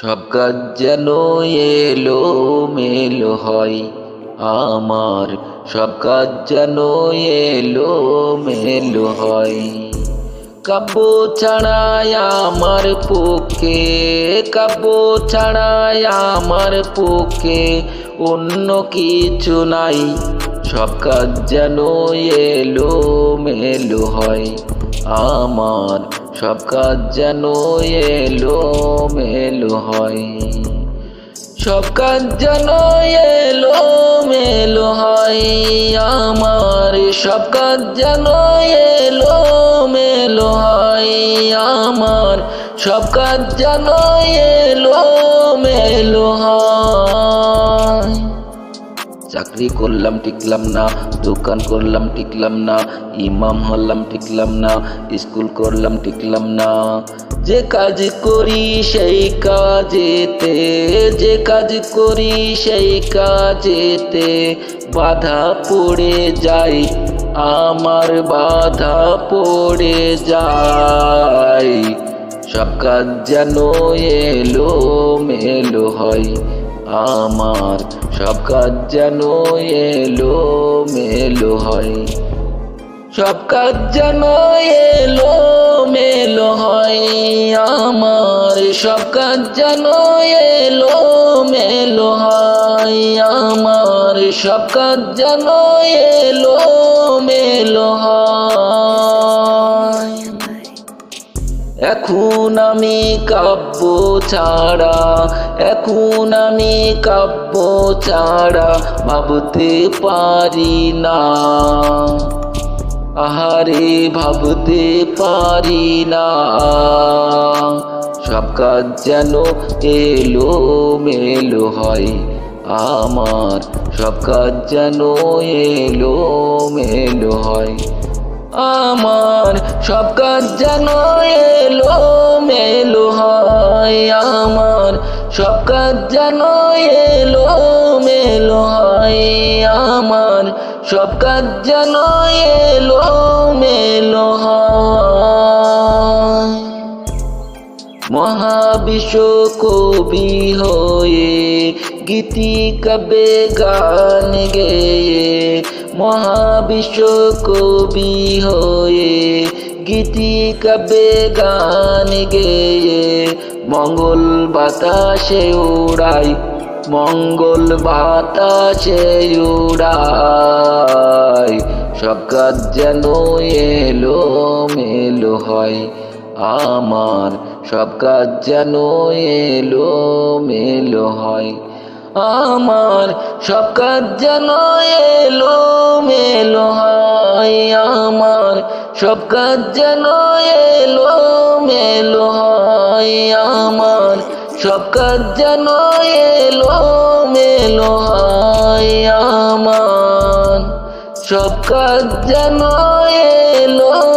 সব কাজ যেন এলো মেলো হয় আমার, সব কাজ যেন এলো মেলো হয়। কাব্য ছাড়াই আমার পক্ষে, কাব্য ছাড়াই আমার পক্ষে অন্য কিছু নাই। সব কাজ যেন এলো মেলো হয়। আমার সব কাজ যেন এলো মেলো হয়। সব কাজ যেন এলো মেলো হয়। আমার সব কাজ যেন এলো মেলো হয়। আমার সব কাজ যেন এলো মেলো হয়। চাকরি করলাম, টিকলাম না, দোকান করলাম, টিকলাম না, ইমাম হলাম, টিকলাম না, স্কুল করলাম, টিকলাম না। যে কাজ করি সেই কাজেতে, যে কাজ করি সেই কাজেতে বাধা পড়ে যায়, আমার বাধা পড়ে যায়। সব কাজ যেন এলো মেলো হয় আমার সব কাজ যেন এলো মেলো হয়। সব কাজ যেন এলো মেলো হয়। আমার সব কাজ যেন এলো মেলো হয়। আমার সব কাজ যেন এলো মেলো হয়। এখন আমি কাব্য ছাড়া, এখন আমি কাব্য ছাড়া ভাবতে পারি না। আহারে, ভাবতে পারি না। সব কাজ যেন এলো মেলো হয় আমার, সব কাজ যেন এলো মেলো হয়। আমার সব কাজ যেন এলো মেলো হয় আমার। সব কাজ যেন এলো মেলো হয় আমার। সব কাজ যেন এলো মেলো হয়। মহাবিশ্ব কবি হয়ে গীতি কবে গান গেয়ে মহাবিশ্ব কবি হয়ে গীতি কবে গান গেয়ে মঙ্গল বাতাসে উড়াই, মঙ্গল বাতাসে উড়াই। সব কাজ যেন এলো মেলো হয় আমার, সব কাজ যেন এলো মেলো হয়। আমার সব কাজ যেন এলো মেলো হয়। আমার সব কাজ যেন এলো মেলো হয়। আমার সব কাজ যেন এলো মেলো হয়। আমার সব কাজ যেন এলো